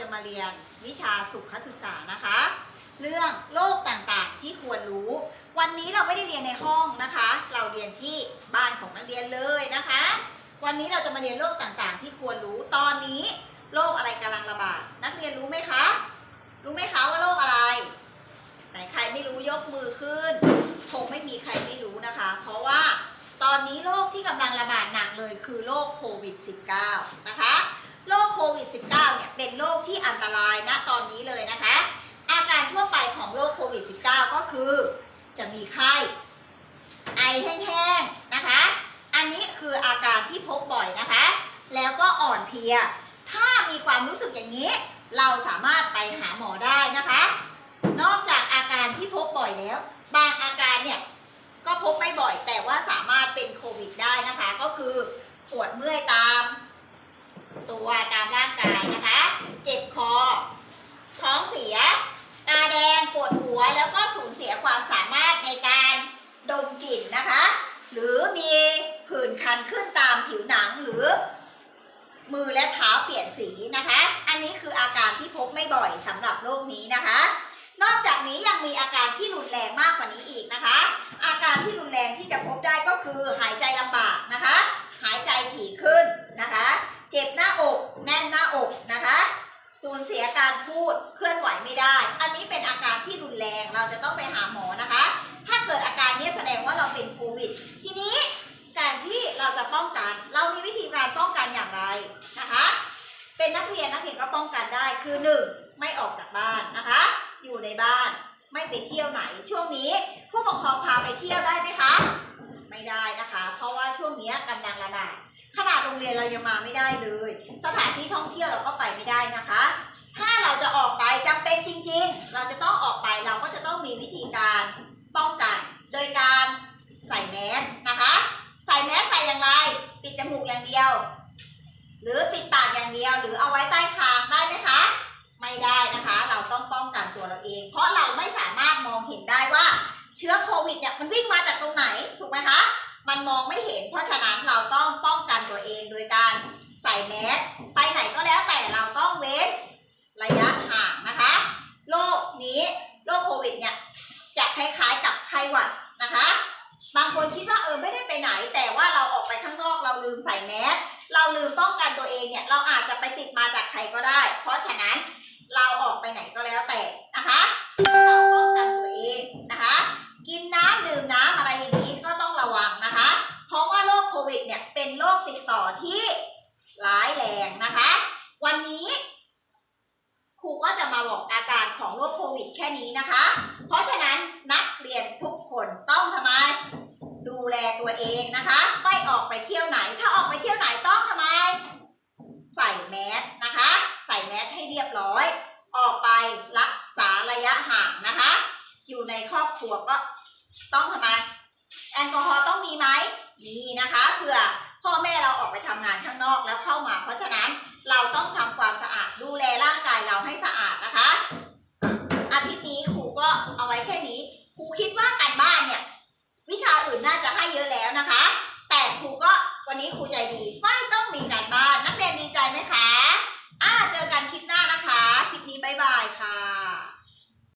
จะมาเรียนวิชาสุขศึกษานะคะ เรื่องโรคต่างๆที่ควรรู้ วันนี้เราไม่ได้เรียนในห้องนะคะ เราเรียนที่บ้านของนักเรียนเลยนะคะ วันนี้เราจะมาเรียนโรคต่างๆ ที่ควรรู้ตอนนี้โรคอะไรกำลังระบาดนักเรียนรู้ไหมคะรู้ไหมคะว่าโรคอะไรไหนใครไม่รู้ยกมือขึ้น คงไม่มีใครไม่รู้นะคะ เพราะว่าตอนนี้โรคที่กำลังระบาดหนักเลยคือโรคโควิด -19 นะคะ ที่อันตรายณตอนนี้เลยนะคะ อาการทั่วไปของโรคโควิด -19 ก็คือจะมีไข้ ไอแห้งๆนะคะ อันนี้คืออาการที่พบบ่อยนะคะ แล้วก็อ่อนเพลีย ถ้ามีความรู้สึกอย่างนี้ เราสามารถไปหาหมอได้นะคะ นอกจากอาการที่พบบ่อยแล้ว บางอาการเนี่ยก็พบไม่บ่อยแต่ว่าสามารถเป็นโควิดได้นะคะ ก็คือปวดเมื่อยตาม ตัวตาม องเสีย ตาแดงปวดหัวแล้วก็สูญเสียความสามารถในการดมกลิ่นนะคะ หรือมีผื่นคันขึ้นตามผิวหนังหรือ มือและเท้าเปลี่ยนสีนะคะ อันนี้คืออาการที่พบไม่บ่อยสำหรับโรคนี้นะคะ นอกจากนี้ยังมีอาการที่รุนแรงมากกว่านี้อีกนะคะ อาการที่รุนแรงที่จะพบได้ก็คือหายใจลำบากนะคะ ต้องไปหาหมอนะคะ ถ้าเกิดอาการนี้แสดงว่าเราเป็นโควิด ทีนี้การที่เราจะป้องกัน เรามีวิธีการป้องกันอย่างไรนะคะ เป็นนักเรียนนักเรียนก็ป้องกันได้คือหนึ่งไม่ออกจากบ้านนะคะ อยู่ในบ้านไม่ไปเที่ยวไหน ช่วงนี้ผู้ปกครองพาไปเที่ยวได้ไหมคะไม่ได้นะคะ เพราะว่าช่วงนี้กำลังระบาดขนาดโรงเรียนเรายังมาไม่ได้เลย สถานที่ท่องเที่ยวเราก็ไปไม่ได้นะคะ ถ้าเราจะออก การป้องกัน โดยการใส่แมสนะคะ ใส่แมสใส่อย่างไร ปิดจมูกอย่างเดียว หรือปิดปากอย่างเดียว หรือเอาไว้ใต้คางได้ไหมคะ ไม่ได้นะคะ เราต้องป้องกันตัวเราเอง เพราะเราไม่สามารถมองเห็นได้ว่าเชื้อโควิดเนี่ยมันวิ่งมาจากตรงไหนถูกไหมคะ มันมองไม่เห็น เพราะฉะนั้นเราต้องป้องกันตัวเองโดยการใส่แมสไปไหนก็แล้วแต่เราต้องเว้นระยะห่างนะคะโรคนี้โรคโควิดเนี่ยจะคล้ายๆกับไข้หวัดนะคะ บางคนคิดว่าเออ ไหน แต่ว่าเราออกไปข้างนอกเราลืมใส่แมสเราลืมป้องกันตัวเองเนี่ยเราอาจจะไปติดมาจากใครก็ได้ เพราะฉะนั้นเราออกไปไหนก็แล้วแต่นะคะเราป้องกันตัวเองนะคะ กินน้ำดื่มน้ำอะไรอย่างนี้ก็ต้องระวังนะคะ เพราะว่าโรคโควิดเนี่ยเป็นโรคติดต่อที่ร้ายแรงนะคะ วันนี้ครูก็จะมาบอกอาการของโรคโควิดแค่นี้นะคะ เพราะฉะนั้น องนะคะ ไม่ออกไปเที่ยวไหน ถ้าออกไปเที่ยวไหนต้องทำไม ใส่แมสนะคะ ใส่แมสให้เรียบร้อย ออกไปรักษาระยะห่างนะคะ อยู่ในครอบครัวก็ต้องทำไมแอลกอฮอล์ต้องมีไหมมีนะคะเผื่อพ่อแม่เราออกไปทำงานข้างนอกแล้วเข้ามา เพราะฉะนั้นเราต้องทำความสะอาดดูแลร่างกายเราให้สะอาดนะคะ อาทิตย์นี้ครูก็เอาไว้แค่นี้ครูคิดว่าการบ้านเนี่ย วิชาอื่นน่าจะให้เยอะแล้วนะคะ แต่ครูก็วันนี้ครูใจดีฝ้าย